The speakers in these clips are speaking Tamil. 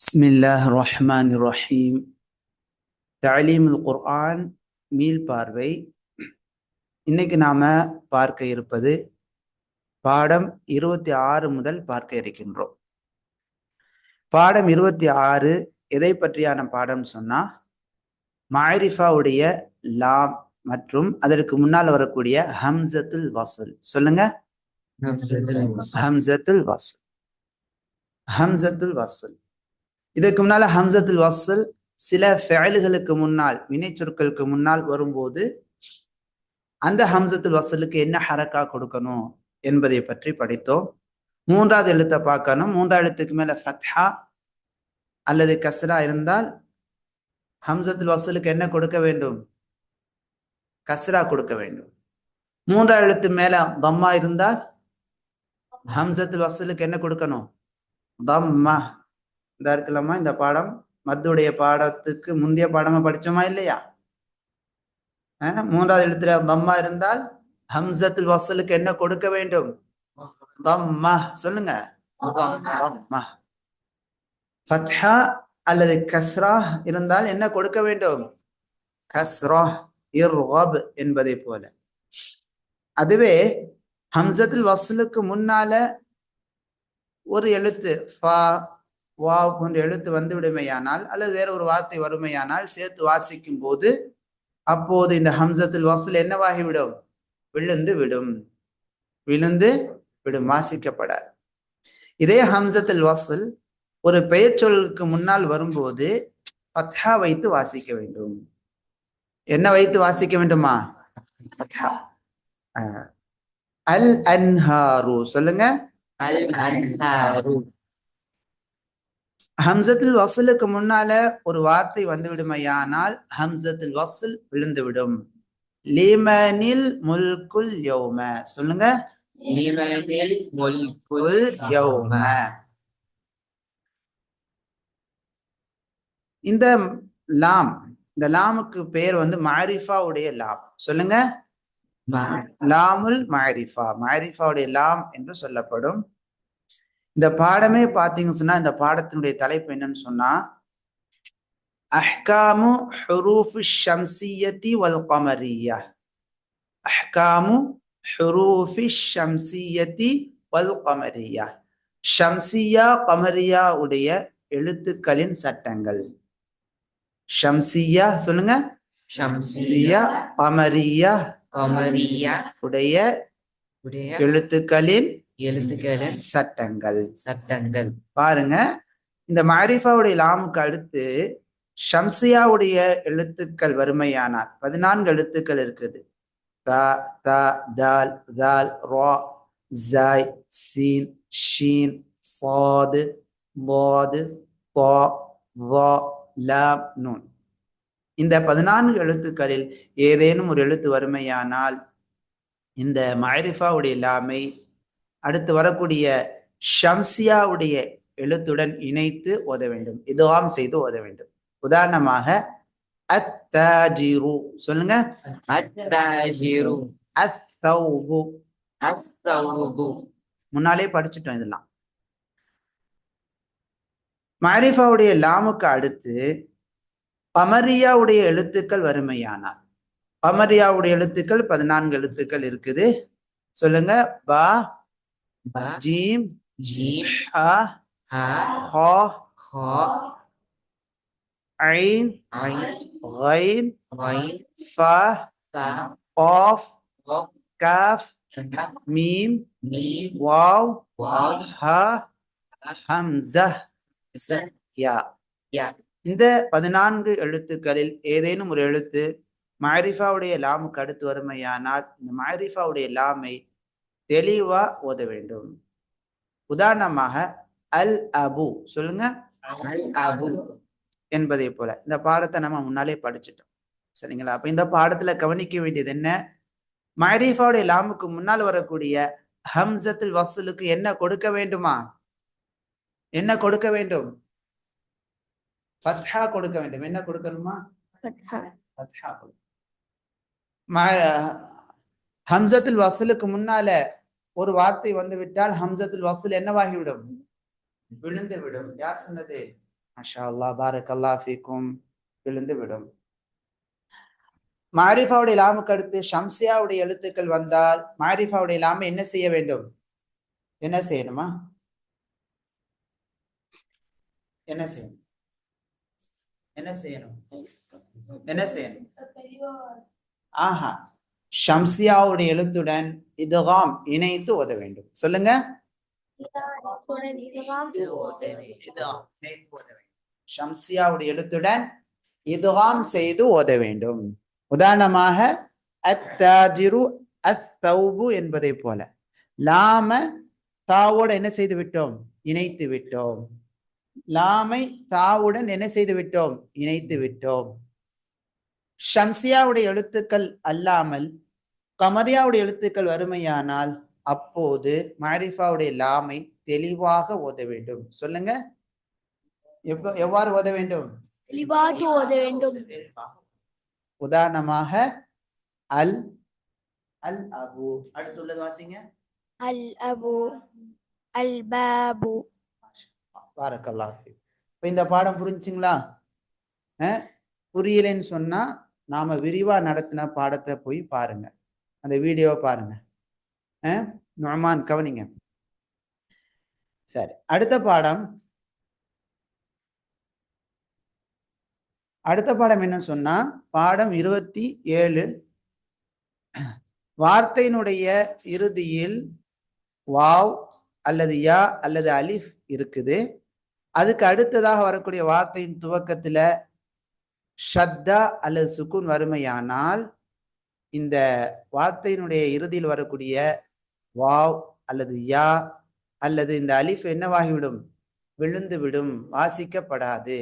بسم الله الرحمن الرحيم تعليم القرآن மீள் பார்வை இன்னைக்கு நாம பார்க்க இருப்பது பாடம் இருபத்தி ஆறு முதல் பார்க்க இருக்கின்றோம் பாடம் இருபத்தி ஆறு எதை பற்றியான பாடம் சொன்னா மாரிஃபாவுடைய லாம் மற்றும் அதற்கு முன்னால் வரக்கூடிய ஹம்சத்துல் வசல் சொல்லுங்க ஹம்சத்துல் வசல் ஹம்சத்துல் வசல் இதற்கு முன்னால ஹம்சத்துல் வசல் சில ஃபெயல்களுக்கு முன்னால் வினைச்சொற்களுக்கு முன்னால் வரும்போது அந்த ஹம்சத்துல் வசலுக்கு என்ன ஹரக்கா கொடுக்கணும் என்பதை பற்றி படித்தோம். மூன்றாவது எழுத்தை பார்க்கணும். மூன்றாவது எழுத்துக்கு மேல ஃபத்ஹா அல்லது கஸ்ரா இருந்தால் ஹம்சத்துல் வசலுக்கு என்ன கொடுக்க வேண்டும்? கஸ்ரா கொடுக்க வேண்டும். மூன்றாவது எழுத்து மேல தம்மா இருந்தால் ஹம்சத்துல் வசலுக்கு என்ன கொடுக்கணும்? தம்மா. இந்த இருக்கலாமா? இந்த பாடம்? மத்துடைய பாடத்துக்கு முந்தைய பாடமா படிச்சோமா இல்லையா? மூன்றாவது எழுத்துல தம்மா இருந்தால் ஹம்சத்துல் வசலுக்கு என்ன கொடுக்க வேண்டும்? தம்மா. சொல்லுங்க. தம்மா. ஃபத்ஹா அல்லது கஸ்ரா இருந்தால் என்ன கொடுக்க வேண்டும்? கஸ்ரா இர்வப் என்பதை போல. அதுவே ஹம்சத்துல் வசலுக்கு முன்னால ஒரு எழுத்து ஃபா வாவ் போன்ற எழுத்து வந்து விடுமையானால் அல்லது வேற ஒரு வார்த்தை வருமையானால் சேர்த்து வாசிக்கும் போது அப்போது இந்த ஹம்சத்தில் வசல் என்னவாகிவிடும்? விழுந்து விடும். விழுந்து விடும். வாசிக்கப்படாது. இதே ஹம்சத்தில் வாசல் ஒரு பெயர் சொல்லுக்கு முன்னால் வரும்போது பத்ஹா வைத்து வாசிக்க வேண்டும். என்ன வைத்து வாசிக்க வேண்டுமா? அல் அன்ஹாரு. சொல்லுங்க. அல் அன்ஹாரு. ஹம்சத்தில் வசலுக்கு முன்னால ஒரு வார்த்தை வந்து விடுமையானால் ஹம்சத்தில் வசல் விழுந்துவிடும். லிமனில் முல்குல் யௌம. சொல்லுங்க. லிமனில் முல்குல் யௌம. இந்த லாம் இந்த லாமுக்கு பேர் வந்து மாரிஃபா உடைய லாம். சொல்லுங்க. லாமுல் மாரிஃபா. மாரிஃபாவுடைய லாம் என்று சொல்லப்படும். இந்த பாடமே பாத்தீங்கன்னு சொன்னா இந்த பாடத்தினுடைய தலைப்பு என்னன்னு சொன்னா அஹ்காமு ஹுரூஃபு ஷம்சியத்தி வல் கமரியா அஹ்காமு ஹுரூஃபி ஷம்சியத்தி வல் கமரியா ஷம்சியா கமரியா உடைய எழுத்துக்களின் சட்டங்கள். ஷம்சியா சொல்லுங்க. ஷம்சியா கமரியா கமரியா உடைய உடைய எழுத்துக்களின் எழுத்துக்களின் சட்டங்கள். சட்டங்கள். பாருங்க இந்த மாரிஃபாவுடைய லாமுக்கு அடுத்து ஷம்சியாவுடைய எழுத்துக்கள் வறுமையானால் பதினான்கு எழுத்துக்கள் இருக்குது. த த தால் தால் ரா ஜாய் சீன் ஷீன் சாது பாது பா வா லாம் நூன். இந்த பதினான்கு எழுத்துக்களில் ஏதேனும் ஒரு எழுத்து வறுமையானால் இந்த மாரிஃபாவுடைய லாமை அடுத்து வரக்கூடிய ஷம்சியாவுடைய எழுத்துடன் இணைத்து ஓத வேண்டும். இதுவாம் செய்து ஓத வேண்டும். உதாரணமாக அத்தாஜிரு. சொல்லுங்க. அத்தாஜிரு. அத்தௌபு. அஸ்தௌபு முன்னாலே படிச்சுட்டோம் இதெல்லாம். மாரிஃபாவுடைய லாமுக்கு அடுத்து கமரியாவுடைய எழுத்துக்கள் வறுமையானார் கமரியாவுடைய எழுத்துக்கள் பதினான்கு எழுத்துக்கள் இருக்குது. சொல்லுங்க. பா জিম জিম হা হা খ আইন আইন গাইন গাইন ফা ফা কফ কফ কাফ কাফ মিম মিম ওয়াও ওয়াও হা হামজা யா யா இந்த பதினான்கு எழுத்துக்களில் ஏதேனும் ஒரு எழுத்து மாரிஃபாவுடைய லாமுக்கு அடுத்து வறுமையானால் இந்த மாரிஃபாவுடைய லாமை தெளிவா ஓத வேண்டும். உதாரணமாக அல் அபு. சொல்லுங்க. அல் அபு. என்பதை போல. இந்த பாடத்தை நம்ம முன்னாலே படிச்சிட்டோம். சரிங்களா? அப்ப இந்த பாடத்துல கவனிக்க வேண்டியது என்ன? மாரிஃபாவுடைய லாமுக்கு முன்னால் வரக்கூடிய ஹம்சத்துல் வசலுக்கு என்ன கொடுக்க வேண்டுமா? என்ன கொடுக்க வேண்டும்? ஃபத்ஹா கொடுக்க வேண்டும். என்ன கொடுக்கணுமா? ஃபத்ஹா. ஹம்சத்துல் வசலுக்கு முன்னால ஒரு வார்த்தை வந்துவிட்டால் ஹம்சத்துல் வசல் என்னவாகிவிடும்? விழுந்து விடும் யார் சொன்னது? மாஷா அல்லாஹ் பாரக்கல்லா ஃபீக்கும். விழுந்து விடும் மாரிஃபாவுடைய லாமுக்கு அடுத்து ஷம்சியாவுடைய எழுத்துக்கள் வந்தால் மாரிஃபாவுடைய லாம என்ன செய்ய வேண்டும்? என்ன செய்யணுமா? என்ன செய்யணும்? என்ன செய்யணும்? என்ன செய்யணும்? ஆஹா. ஷம்சியாவுடைய எழுத்துடன் இதுகாம் இணைத்து ஓத வேண்டும். சொல்லுங்க. ஷம்சியாவுடைய எழுத்துடன் இதுகாம் செய்து ஓத வேண்டும். உதாரணமாக அத்தாஜிரு அத்தௌபு என்பதை போல. லாம தாவோட என்ன செய்து விட்டோம்? இணைத்து விட்டோம். லாமை தாவுடன் என்ன செய்து விட்டோம்? இணைத்து விட்டோம். ஷம்சியாவுடைய எழுத்துக்கள் அல்லாமல் கமரியாவுடைய எழுத்துக்கள் வறுமையானால் அப்போது மாரிஃபாவுடைய லாமை தெளிவாக ஓத வேண்டும். சொல்லுங்க. எவ்வாறு ஓத வேண்டும்? தெளிவாக ஓத வேண்டும். உதாரணமாக அல் அல் அபு. அடுத்துள்ளது வாசிங்க. அல் அபு அல் பாபு. பாரக்கல்லாஹ் ஃபீக். இப்ப இந்த பாடம் புரிஞ்சுங்களா? புரியலைன்னு சொன்னா நாம் விரிவாக நடத்தின பாடத்தை போய் பாருங்க. அந்த வீடியோவை பாருங்க. நொமான் கவனிங்க. சரி அடுத்த பாடம். அடுத்த பாடம் என்ன சொன்னா பாடம் இருபத்தி ஏழு. வார்த்தையினுடைய இறுதியில் வாவ் அல்லது யா அல்லது அலிஃப் இருக்குது. அதுக்கு அடுத்ததாக வரக்கூடிய வார்த்தையின் துவக்கத்துல ஷத்தா அல்லது சுக்குன் வறுமையானால் இந்த வார்த்தையினுடைய இறுதியில் வரக்கூடிய வாவ் அல்லது யா அல்லது இந்த அலிஃப் என்னவாகிவிடும்? விழுந்துவிடும் வாசிக்கப்படாது.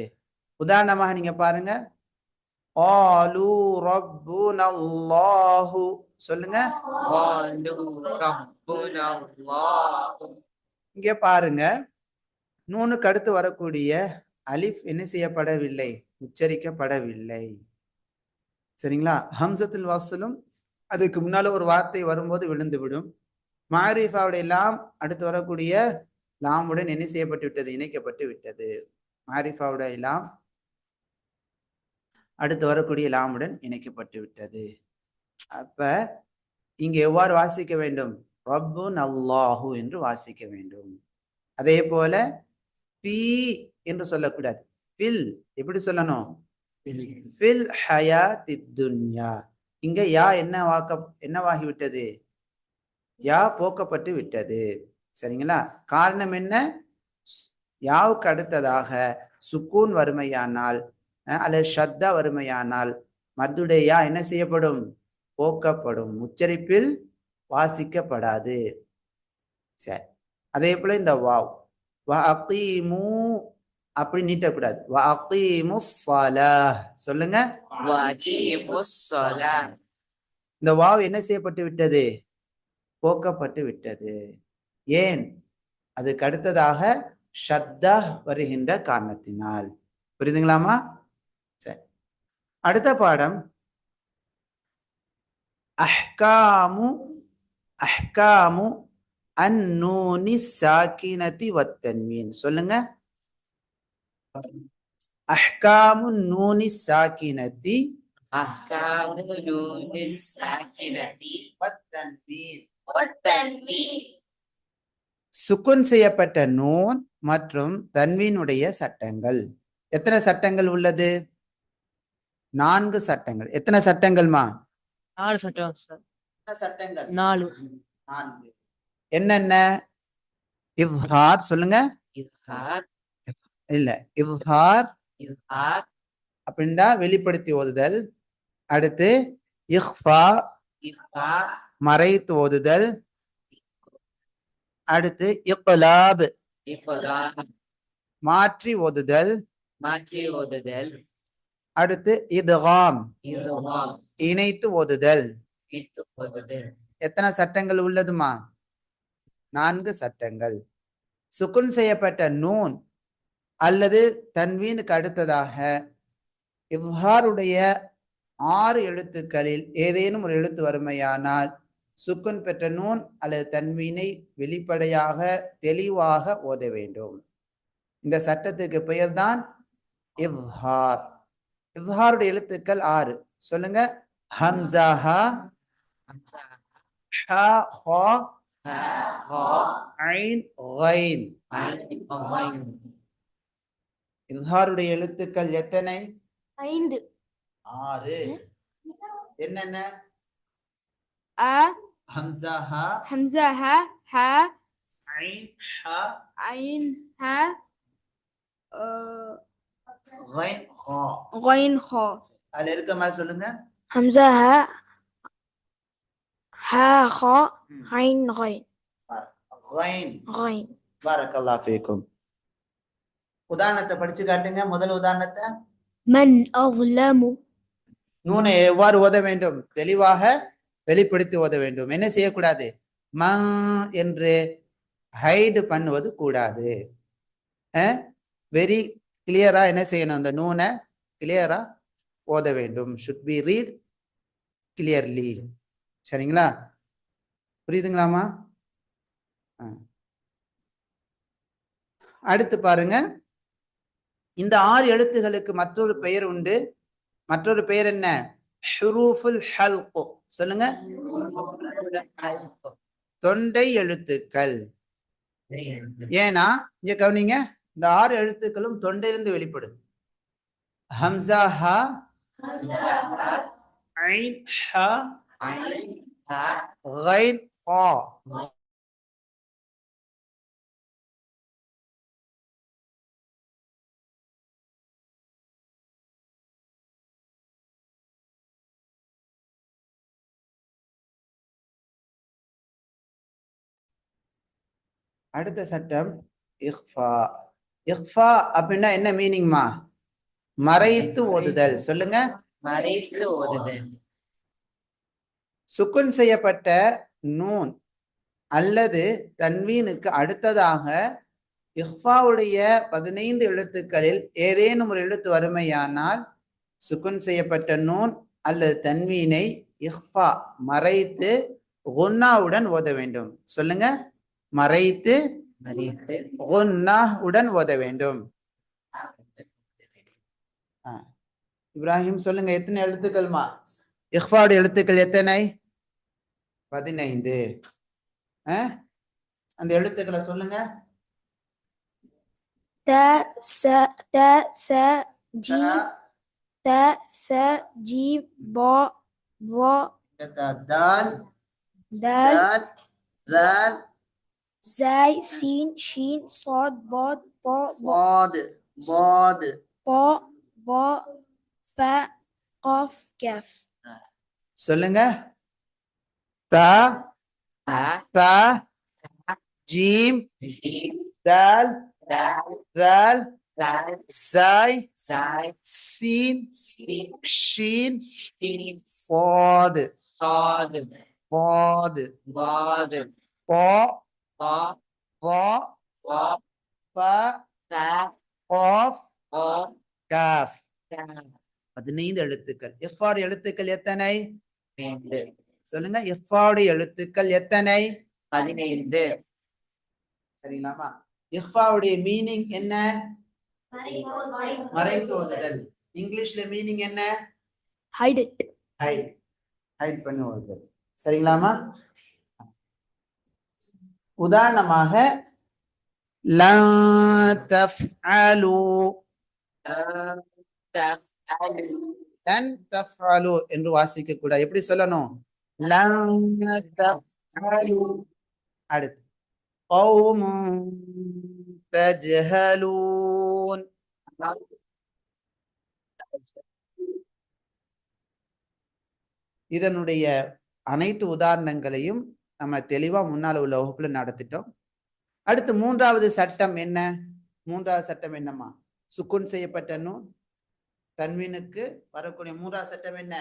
உதாரணமாக நீங்க பாருங்க. ஆலு ரப்பு நல்லாஹு சொல்லுங்க இங்க பாருங்க. நூனுக்கு அடுத்து வரக்கூடிய அலிஃப் என்ன செய்யப்படவில்லை? உச்சரிக்கப்படவில்லை. சரிங்களா? ஹம்சத்தில் வாசலும் அதுக்கு முன்னால ஒரு வார்த்தை வரும்போது விழுந்து விடும் மாரிஃபாவுடைய லாம் அடுத்து வரக்கூடிய லாமுடன் என்ன செய்யப்பட்டு விட்டது? இணைக்கப்பட்டு விட்டது. மாரிஃபாவுடைய லாம் அடுத்து வரக்கூடிய லாமுடன் இணைக்கப்பட்டு விட்டது. அப்ப இங்க எவ்வாறு வாசிக்க வேண்டும்? ரப்பு அல்லாஹு என்று வாசிக்க வேண்டும். அதே போல பி என்று சொல்லக்கூடாது. பில் எப்படி சொல்லணும்? ஃபில் ஹயாத்தி துன்யா இங்க யா என்ன வாக்க என்னவாகி விட்டது யா போக்கப்பட்டு விட்டது. சரிங்களா? காரணம் என்ன? யாவுக்கு அடுத்ததாக சுக்கூன் வறுமையானால் அல்லது ஷத்தா வறுமையானால் மத்துடைய யா என்ன செய்யப்படும்? போக்கப்படும். உச்சரிப்பில் வாசிக்கப்படாது. சரி அதே போல இந்த வாவ். வ அகீமு அப்படி நீட்டக்கூடாது. சொல்லுங்க. இந்த வாவ் என்ன செய்யப்பட்டு விட்டது? போக்கப்பட்டு விட்டது. ஏன்? அதுக்கு அடுத்ததாக ஷத்தா வருகின்ற காரணத்தினால். புரியுதுங்களாமா சரி. அடுத்த பாடம். அஹ்காமு அஹ்காமு அந்நூனி சாக்கினதி வத்தன்மீன் சொல்லுங்க. அஹ்காமுன் நூனி சாக்கினத்தி அஹ்காமுன் நூனி சாக்கினத்தி வத்தன்வீர் வத்தன்வீர் சுக்குன் செய்யப்பட்ட நூன் மற்றும் தன்வீனுடைய சட்டங்கள் எத்தனை சட்டங்கள் உள்ளது நான்கு சட்டங்கள் எத்தனை சட்டங்கள்மா நாலு சட்டம் சட்டங்கள் நாலு. நான்கு. என்னென்ன? இவ்ஹாத் சொல்லுங்க. இவ்ஹாத். இல்ல. இவ்ஹார் இவ்ஹார் அப்படின்னா வெளிப்படுத்தி ஓதுதல். அடுத்து இஹ்ஃபா இஹ்ஃபா மறைத்து ஓதுதல். அடுத்து இக்லாப் மாற்றி ஓதுதல். மாற்றி ஓதுதல். அடுத்து இதுகாம் இணைத்து ஓதுதல். எத்தனை சட்டங்கள் உள்ளதுமா? நான்கு சட்டங்கள். சுக்குன் செய்யப்பட்ட நூன் அல்லது தன்வீனுக்கு அடுத்ததாக இவ்ஹாருடைய ஆறு எழுத்துக்களில் ஏதேனும் ஒரு எழுத்து வறுமையானால் சுக்குன் பெற்ற நூன் அல்லது தன்வீனை வெளிப்படையாக தெளிவாக ஓத வேண்டும். இந்த சட்டத்துக்கு பெயர்தான் இவ்ஹார். இவ்ஹாருடைய எழுத்துக்கள் ஆறு. சொல்லுங்க. ஹம்சா ஹா ஹம்சா ஹா ஹா ஹா ஹா ஐன் கைன் ஐன் ஒமைன் இவ்ஹாருடைய எழுத்துக்கள் எத்தனை ஐந்து ஆறு என்னென்ன அ ஹம்சா ஹா ஹம்சா ஹ ஹ ஐன் ஹா ஐன் ஹ கைன் ஹா غين خ அதுல இருக்க மாதிரி சொல்லுங்க همزة ها ها خاء ம். عين غين கைன் غين பாரக்கல்லா ஃபீக்கும் உதாரணத்தை படிச்சு காட்டுங்க. முதல் உதாரணத்தை. நூனை எவ்வாறு ஓத வேண்டும்? தெளிவாக வெளிப்படுத்தி ஓத வேண்டும். என்ன செய்யக்கூடாது? ம என்று ஹைடு பண்ணுவது கூடாது. வெரி கிளியரா என்ன செய்யணும்? அந்த நூனை கிளியரா ஓத வேண்டும். ஷுட் பி ரீட் கிளியர்லி சரிங்களா? புரியுதுங்களாமா அடுத்து பாருங்க. இந்த ஆறு எழுத்துகளுக்கு மற்றொரு பெயர் உண்டு. மற்றொரு பெயர் என்ன? ஹுரூஃபுல் ஹல்கு. சொல்லுங்க. தொண்டை எழுத்துக்கள். ஏன்னா இங்க கவனிங்க இந்த ஆறு எழுத்துக்களும் தொண்டையிலிருந்து வெளிப்படும். ஹம்சா ஹா. ஐன் ஹா. ஐன் ஹா. அடுத்த சட்டம் இஃபா இஃபா அப்படின்னா என்ன மீனிங்மா? மறைத்து ஓதுதல். சொல்லுங்க. மறைத்து ஓதுதல். சுக்குன் செய்யப்பட்ட நூன் அல்லது தன்வீனுக்கு அடுத்ததாக இஃபாவுடைய பதினைந்து எழுத்துக்களில் ஏதேனும் ஒரு எழுத்து வறுமையானால் சுக்குன் செய்யப்பட்ட நூன் அல்லது தன்வீனை இஃபா மறைத்து குன்னாவுடன் ஓத வேண்டும். சொல்லுங்க. மறைத்து உடன் ஓத வேண்டும். இப்ராஹிம் சொல்லுங்க எத்தனை எழுத்துக்கள்மா? இஹ்பாவோட எழுத்துக்கள் எத்தனை? பதினைந்து. அந்த எழுத்துக்களை சொல்லுங்க. த ச த ச ஜி த ச ஜி பா பா தால். தால் தால். زاي سين شين صاد ضاد طاء ضاء சாது பாது طاء ظاء فاء قاف كاف சொல்லுங்க த தா த ஜீம் ஜீம் தால் தால் தால் தால் Sai Sai scene scene Sheen Sheen வா வா ப ஆஃப் காஃப் பதினைந்து எழுத்துக்கள். எஃபாடு எழுத்துக்கள் எத்தனை? சொல்லுங்க. எஃபாடு எழுத்துக்கள் எத்தனை? பதினைந்து. சரிங்களாமா இஃபாவுடைய மீனிங் என்ன? மறைத்து ஓதுதல் இங்கிலீஷ்ல மீனிங் என்ன? Hide it. ஹைட் ஹைட் பண்ணி ஓதுதல் சரிங்களாமா? உதாரணமாக லன் தஃஅலு தஃஅலு லன் தஃஅலு என்று வாசிக்க கூடாது எப்படி சொல்லணும் லன் தஃஅலு அடுத்து قوم تجهلون இதனுடைய அனைத்து உதாரணங்களையும் நம்ம தெளிவாக முன்னால் உள்ள வகுப்புல நடத்திட்டோம். அடுத்து மூன்றாவது சட்டம் என்ன? மூன்றாவது சட்டம் என்னம்மா? சுக்குன் செய்யப்பட்ட நூல். தன்வீனுக்கு வரக்கூடிய மூன்றாவது சட்டம் என்ன?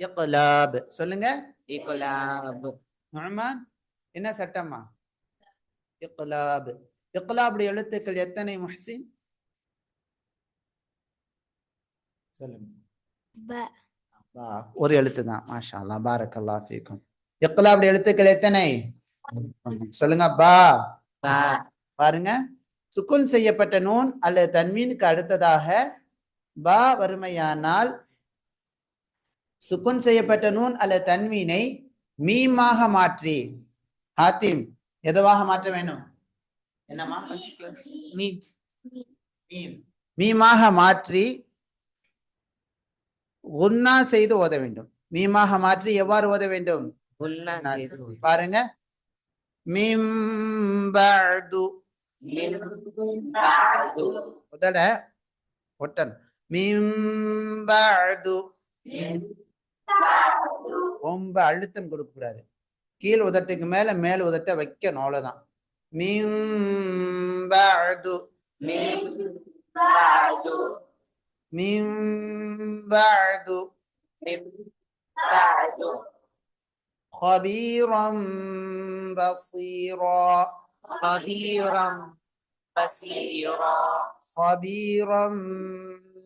இகலாப். சொல்லுங்க. இகலாப். நுமான் என்ன சட்டமா இகலாப். இகலாபுடைய எழுத்துக்கள் எத்தனை முஹசின்? சொல்லுங்க. ஒரு எழுத்து தான் மாஷா அல்லா பாரக் அல்லா இக்லாபுடைய எழுத்துக்கள் எத்தனை? சொல்லுங்க பா. பாருங்க. சுக்குன் செய்யப்பட்ட நூன் அல்லது தன்மீனுக்கு அடுத்ததாக பா வறுமையானால் சுக்குன் செய்யப்பட்ட நூன் அல்லது தன்மீனை மீமாக மாற்றி. ஹாத்திம் எதுவாக மாற்ற வேண்டும்? மீம். மீமாக மாற்றி குன்னா செய்து ஓத வேண்டும். மீமாக மாற்றி எவ்வாறு ஓத வேண்டும்? பாருங்க. மிம் பஅது மின் பஅது முதல ஒட்டன் மிம் பஅது ரொம்ப அழுத்தம் கொடுக்க கூடாது கீழ் உதட்டுக்கு மேல மேல் உதட்ட வைக்கணும் அவ்வளவுதான். மிம் பஅது மின் பஅது மிம் பஅது மின் பஅது خبيرا بصيرا خبيرا بصيرا خبيرا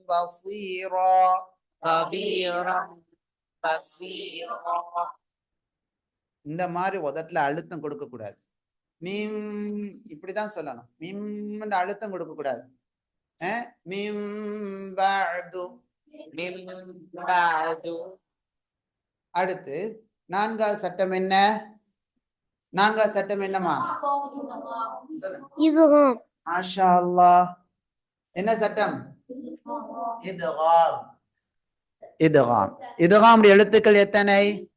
بصيرا خبيرا بصيرا இந்த மாதிரி உதட்டுல அழுத்தம் கொடுக்க கூடாது மீம் இப்படிதான் சொல்லணும் மிம் அழுத்தம் கொடுக்க கூடாது அஹ் மிம் பஅது من بعد அடுத்து நான்காவது சட்டம் என்ன? நான்காவது சட்டம் என்னமா ஆஷா அல்லா என்ன சட்டம்? இதுகாம் இதுகாம் இதுகாம் எழுத்துக்கள் எத்தனை?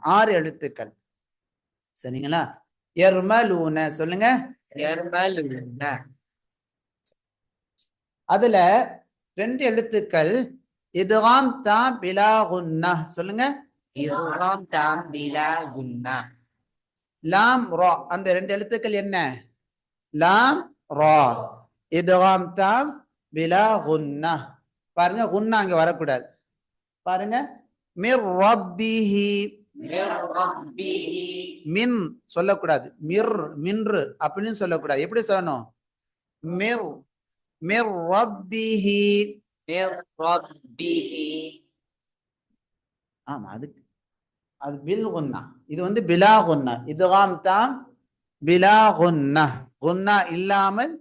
ஆறு எழுத்துக்கள். சரிங்களா? எர்மலூன. சொல்லுங்க. அதுல ரெண்டு எழுத்துக்கள். இதுகாம் தா பிலாகுன்னா சொல்லுங்க. இர்ஹாம் தாம் பிலா குன்னா. லாம் ரா அந்த ரெண்டு எழுத்துக்கள் என்ன? லாம் ரோ இதுகாம் தாம் பிலா குன்னா. பாருங்க குன்னா அங்க வரக்கூடாது. பாருங்க மிர் ரப்பிஹி. மின் சொல்லக்கூடாது. மிர் மின்று அப்படின்னு சொல்லக்கூடாது. எப்படி சொல்லணும்? மிர் மிர் ரப்பிஹி. மிர் ரப்பிஹி. ஆமா அதுக்கு அது பில் குன்னா இது வந்து பிலா குன்னா இதுகாம் தாம் பிலா குன்னா குன்னா இல்லாமல்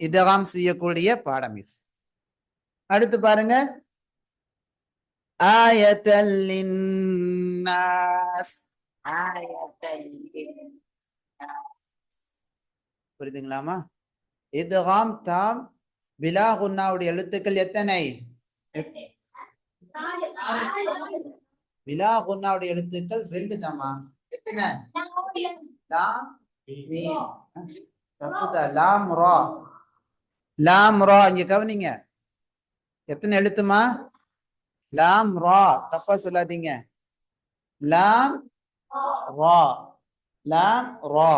இதகாம் செய்யக்கூடிய பாடம் இது. அடுத்து பாருங்க. ஆயத்தல்லின்னாஸ் புரியுதுங்களாமா இதுகாம் தாம் பிலா குன்னாவுடைய எழுத்துக்கள் எத்தனை? பிலா குன்னாவுடைய எழுத்துக்கள் ரெண்டு தாமா எத்தனை? லாம் தப்புதா? லாம் ரா. லாம் ரா. இங்க கவனிங்க. எத்தனை எழுத்துமா லாம் ரா. தப்பா சொல்லாதீங்க. லாம் ரா. லாம் ரா.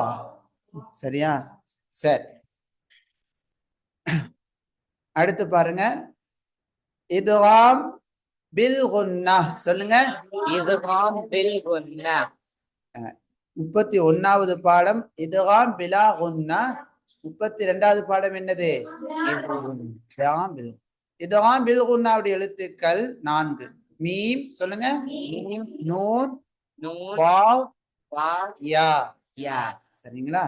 சரியா? சரி. அடுத்து பாருங்க. இதுகாம் பில் குன்னா சொல்லுங்க. இதுகாம் பில் முப்பத்தி ஒன்னாவது பாடம் இதுகாம் பிலா குன்னா முப்பத்தி ரெண்டாவது பாடம் என்னது? இதுகாம் பில் குன்னாவுடைய எழுத்துக்கள் நான்கு. மீம் சொல்லுங்க. நூன் வாவ் யா. யா. சரிங்களா?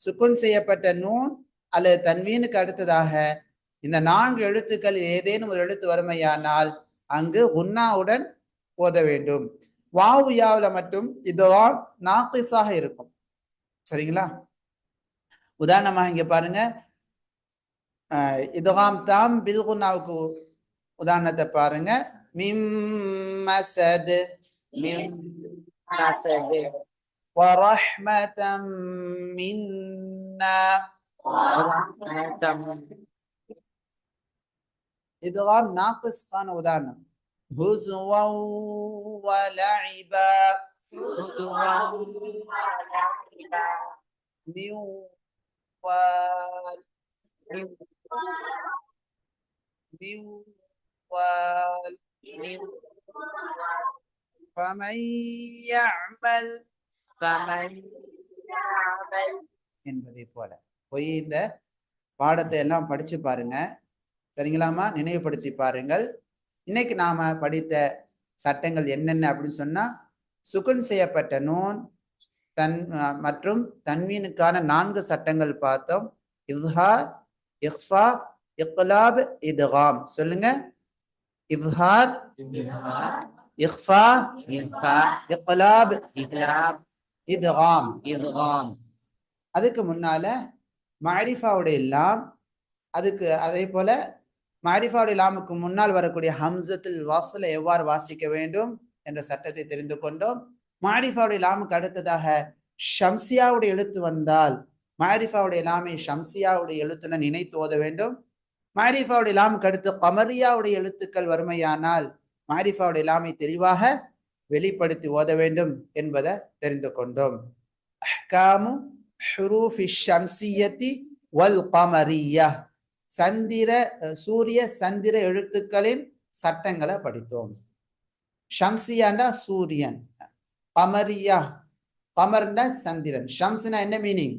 சுக்குன் செய்யப்பட்ட நூன் அல்லது தன்வீனுக்கு அடுத்ததாக இந்த நான்கு எழுத்துக்கள் ஏதேனும் ஒரு எழுத்து வறுமையானால் அங்கு உன்னாவுடன் ஓத வேண்டும் வாவு யாவுல மட்டும் இதுதான் நாக்கிஸாக இருக்கும் சரிங்களா உதாரணமாக இங்க பாருங்க அஹ் இதுகாம் தாம் பில்குன்னாவுக்கு உதாரணத்தை பாருங்க மிம் மசத் من مسد ورحمة منا ورحمة மின் வால் من فمن يعمل فمن يعمل என்பதை போல போய் இந்த பாடத்தை எல்லாம் படிச்சு பாருங்க சரிங்களாமா நினைவுபடுத்தி பாருங்கள். இன்னைக்கு நாம படித்த சட்டங்கள் என்னென்ன அப்படின்னு சொன்னா சுகுன் செய்யப்பட்ட நூன் தன் மற்றும் தன்மீனுக்கான நான்கு சட்டங்கள் பார்த்தோம். இவ்ஹார் இஃபா இக்லாப் இதுகாம். சொல்லுங்க. இவ்ஹார் இஃபா இக்லாப் இதுகாம். இதுகாம் அதுக்கு முன்னால மாரிஃபாவுடைய எல்லாம் அதுக்கு அதே போல மாரிஃபாவுடைய லாமுக்கு முன்னால் வரக்கூடிய ஹம்சத்தில் வாசலை எவ்வாறு வாசிக்க வேண்டும் என்ற சட்டத்தை தெரிந்து கொண்டோம். மாரிஃபாவுடைய லாமுக்கு அடுத்ததாக ஷம்சியாவுடைய எழுத்து வந்தால் மாரிஃபாவுடைய லாமை ஷம்சியாவுடைய எழுத்துடன் இணைத்து ஓத வேண்டும். மாரிஃபாவுடைய லாமுக்கு அடுத்து கமரியாவுடைய எழுத்துக்கள் வறுமையானால் மாரிஃபாவுடைய லாமை தெளிவாக வெளிப்படுத்தி ஓத வேண்டும் என்பதை தெரிந்து கொண்டோம். அஹ்காமு ஹுரூஃபி ஷம்சியத்தி வல் கமரியா. சந்திர சூரிய சந்திர எழுத்துக்களின் சட்டங்களை படித்தோம். ஷம்சியாண்டா சூரியன் பமரியா பமர்னா சந்திரன். ஷம்ஸ்னா என்ன மீனிங்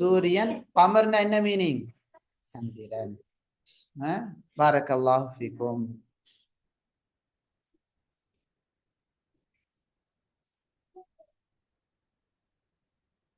சூரியன் பமர்னா என்ன மீனிங் சந்திரன். பாரக்கல்லாஹு ஃபீக்கும்.